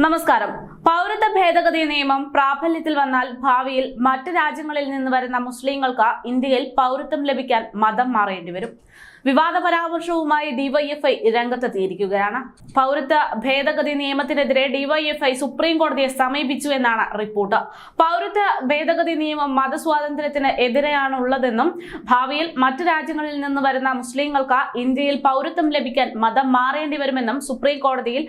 നമസ്കാരം പൗരത്വ ഭേദഗതി നിയമം പ്രാബല്യത്തിൽ വന്നാൽ ഭാവിയിൽ മറ്റ് രാജ്യങ്ങളിൽ നിന്ന് വരുന്ന മുസ്ലിങ്ങൾക്ക് ഇന്ത്യയിൽ പൗരത്വം ലഭിക്കാൻ മതം മാറേണ്ടി വരും. വിവാദ പരാമർശവുമായി ഡിവൈഎഫ്ഐ രംഗത്തെത്തിയിരിക്കുകയാണ്. പൗരത്വ ഭേദഗതി നിയമത്തിനെതിരെ ഡിവൈഎഫ്ഐ സുപ്രീം കോടതിയെ സമീപിച്ചു എന്നാണ് റിപ്പോർട്ട്. പൗരത്വ ഭേദഗതി നിയമം മതസ്വാതന്ത്ര്യത്തിന് എതിരെയാണുള്ളതെന്നും ഭാവിയിൽ മറ്റ് രാജ്യങ്ങളിൽ നിന്ന് വരുന്ന മുസ്ലിങ്ങൾക്ക് ഇന്ത്യയിൽ പൗരത്വം ലഭിക്കാൻ മതം മാറേണ്ടി വരുമെന്നും സുപ്രീം കോടതിയിൽ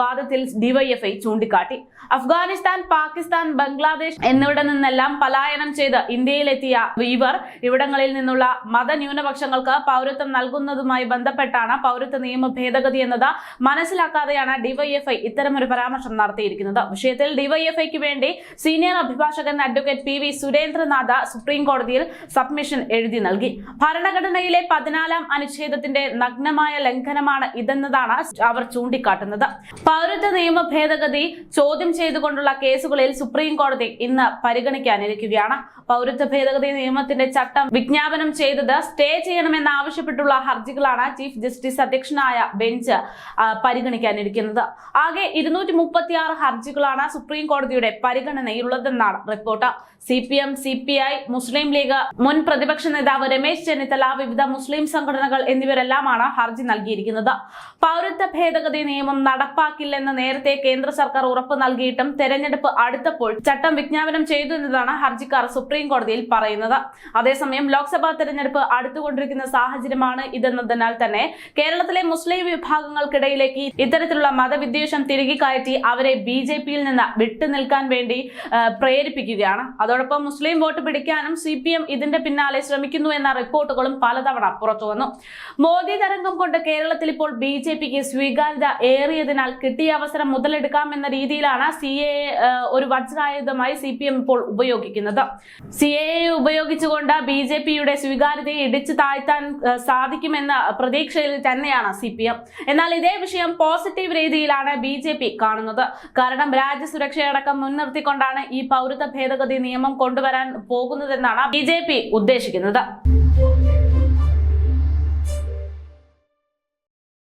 വാദത്തിൽ ഡിവൈഎഫ്ഐ ചൂണ്ടിക്കാട്ടി. അഫ്ഗാനിസ്ഥാൻ പാകിസ്ഥാൻ ബംഗ്ലാദേശ് എന്നിവിടെ നിന്നെല്ലാം പലായനം ചെയ്ത് ഇന്ത്യയിലെത്തിയ ഇവർ ഇവിടങ്ങളിൽ നിന്നുള്ള മതന്യൂനപക്ഷങ്ങൾക്ക് പൗരത്വം നൽകുന്നതുമായി ബന്ധപ്പെട്ടാണ് പൗരത്വ നിയമ ഭേദഗതി എന്നത് മനസ്സിലാക്കാതെയാണ് ഡിവൈഎഫ്ഐ ഇത്തരമൊരു പരാമർശം നടത്തിയിരിക്കുന്നത്. വിഷയത്തിൽ ഡിവൈഎഫ്ഐക്ക് വേണ്ടി സീനിയർ അഭിഭാഷകൻ advocate P V Surendranath supreme കോടതിയിൽ സബ്മിഷൻ എഴുതി നൽകി. ഭരണഘടനയിലെ പതിനാലാം അനുച്ഛേദത്തിന്റെ നഗ്നമായ ലംഘനമാണ് ഇതെന്നതാണ് അവർ ചൂണ്ടിക്കാട്ടുന്നത്. പൗരത്വ നിയമ ഭേദഗതി ചോദ്യം ചെയ്തുകൊണ്ടുള്ള കേസുകളിൽ സുപ്രീം കോടതി ഇന്ന് പരിഗണിക്കാനിരിക്കുകയാണ്. പൗരത്വ ഭേദഗതി നിയമത്തിന്റെ ചട്ടം വിജ്ഞാപനം ചെയ്തത് സ്റ്റേ ചെയ്യണമെന്ന് ആവശ്യപ്പെട്ടുള്ള ഹർജികളാണ് ചീഫ് ജസ്റ്റിസ് അധ്യക്ഷനായ ബെഞ്ച് പരിഗണിക്കാനിരിക്കുന്നത്. ആകെ ഇരുന്നൂറ്റി മുപ്പത്തി ആറ് ഹർജികളാണ് സുപ്രീം കോടതിയുടെ പരിഗണനയിലുള്ളതെന്നാണ് report. C P M C P I Muslim league മുൻ പ്രതിപക്ഷ നേതാവ് രമേശ് ചെന്നിത്തല വിവിധ മുസ്ലിം സംഘടനകൾ എന്നിവരെല്ലാമാണ് ഹർജി നൽകിയിരിക്കുന്നത്. പൗരത്വ ഭേദഗതി നിയമം നടപ്പാക്കില്ലെന്ന് നേരത്തെ കേന്ദ്ര സർക്കാർ ഉറപ്പ് നൽകിയിട്ടും തെരഞ്ഞെടുപ്പ് അടുത്തപ്പോൾ ചട്ടം വിജ്ഞാപനം ചെയ്തു എന്നതാണ് ഹർജിക്കാർ സുപ്രീം കോടതിയിൽ പറയുന്നത്. അതേസമയം ലോക്സഭാ തെരഞ്ഞെടുപ്പ് അടുത്തുകൊണ്ടിരിക്കുന്ന സാഹചര്യമാണ് ഇതെന്നതിനാൽ തന്നെ കേരളത്തിലെ മുസ്ലിം വിഭാഗങ്ങൾക്കിടയിലേക്ക് ഇത്തരത്തിലുള്ള മതവിദ്വേഷം തിരികെ കയറ്റി അവരെ ബി ജെ പിയിൽ നിന്ന് വിട്ടുനിൽക്കാൻ വേണ്ടി പ്രേരിപ്പിക്കുകയാണ്. അതോടൊപ്പം മുസ്ലിം വോട്ട് പിടിക്കാനും സി പി എം ഇതിന്റെ പിന്നാലെ ശ്രമിക്കുന്നു എന്ന റിപ്പോർട്ടുകളും പലതവണ പുറത്തു വന്നു. മോദി തരംഗം കൊണ്ട് കേരളത്തിൽ ഇപ്പോൾ ബി ജെ പിക്ക് സ്വീകാര്യത ഏറിയതിനാൽ കിട്ടിയ അവസരം മുതലെടുക്കാം എന്ന രീതിയിലാണ് സി എ ഒരു വജ്രായുധമായി സി പി എം ഇപ്പോൾ ഉപയോഗിക്കുന്നത്. സി എ ഉപയോഗിച്ചുകൊണ്ട് ബി ജെ പിയുടെ സ്വീകാര്യതയെ ഇടിച്ചു താഴ്ത്താൻ സാധിക്കുമെന്ന പ്രതീക്ഷയിൽ തന്നെയാണ് സി പി എം എന്നാൽ ഇതേ വിഷയം പോസിറ്റീവ് രീതിയിലാണ് ബി ജെ പി കാണുന്നത്. കാരണം രാജ്യസുരക്ഷയടക്കം മുൻനിർത്തിക്കൊണ്ടാണ് ഈ പൗരത്വ ഭേദഗതി നിയമം കൊണ്ടുവരാൻ പോകുന്നതെന്നാണ് ബി ജെ പി ഉദ്ദേശിക്കുന്നത്.